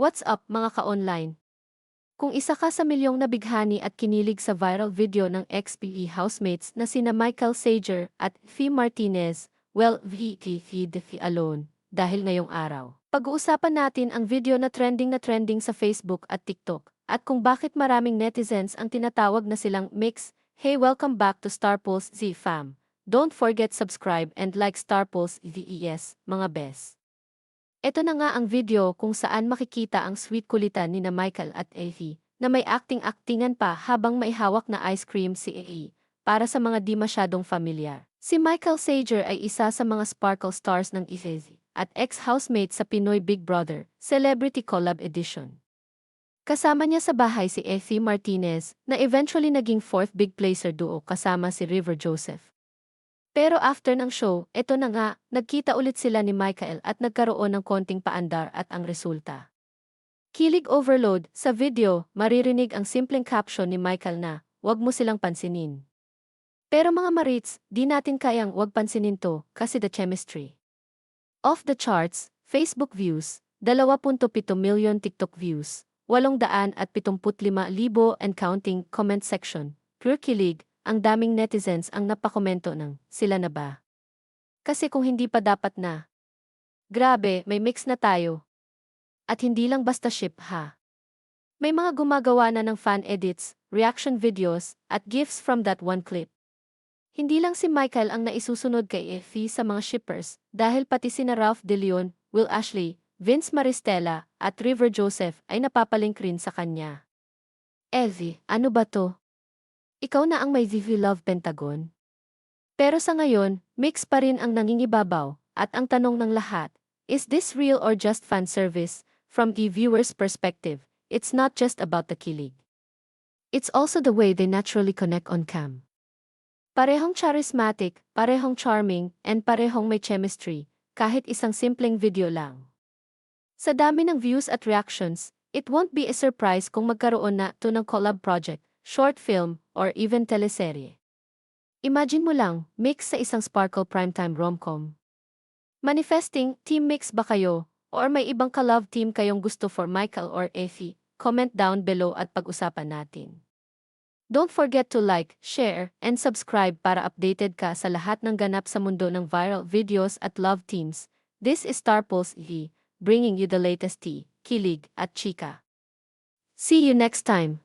What's up mga ka-online? Kung isa ka sa milyong nabighani at kinilig sa viral video ng XPE housemates na sina Michael Sager at Fee Martinez, well, VTV Defi alone, dahil ngayong araw. Pag-uusapan natin ang video na trending na trending sa Facebook at TikTok, at kung bakit maraming netizens ang tinatawag na silang mix. Hey welcome back to Star Pulse Z fam. Don't forget subscribe and like Star Pulse VES, mga bes. Ito na nga ang video kung saan makikita ang sweet kulitan ni na Michael at Evie, na may acting-actingan pa habang may hawak na ice cream si Evie, para sa mga di masyadong familiar. Si Michael Sager ay isa sa mga sparkle stars ng Evie, at ex-housemate sa Pinoy Big Brother, Celebrity Collab Edition. Kasama niya sa bahay si Effie Martinez, na eventually naging fourth big placer duo kasama si River Joseph. Pero after ng show, eto na nga, nagkita ulit sila ni Michael at nagkaroon ng konting paandar at ang resulta. Kilig overload, sa video, maririnig ang simpleng caption ni Michael na, wag mo silang pansinin. Pero mga marits, di natin kayang wag pansinin to, kasi the chemistry. Off the charts, Facebook views, 2.7 million TikTok views, 875,000 and counting comment section, pure kilig, ang daming netizens ang napakomento ng, sila na ba? Kasi kung hindi pa dapat na. Grabe, may mix na tayo. At hindi lang basta ship ha. May mga gumagawa na ng fan edits, reaction videos, at gifs from that one clip. Hindi lang si Michael ang naisusunod kay Effie sa mga shippers, dahil pati sina Ralph De Leon, Will Ashley, Vince Maristella, at River Joseph ay napapalink rin sa kanya. Evie, ano ba to? Ikaw na ang may VV Love Pentagon. Pero sa ngayon, mix pa rin ang nangingibabaw, at ang tanong ng lahat, is this real or just fan service? From the viewer's perspective, it's not just about the kilig. It's also the way they naturally connect on cam. Parehong charismatic, parehong charming, and parehong may chemistry, kahit isang simpleng video lang. Sa dami ng views at reactions, it won't be a surprise kung magkaroon na to ng collab project, short film, or even teleserye. Imagine mo lang, mix sa isang sparkle primetime romcom. Manifesting, team mix ba kayo? Or may ibang ka-love team kayong gusto for Michael or Effie? Comment down below at pag-usapan natin. Don't forget to like, share, and subscribe para updated ka sa lahat ng ganap sa mundo ng viral videos at love teams. This is Star Pulse V, bringing you the latest tea, kilig, at chika. See you next time.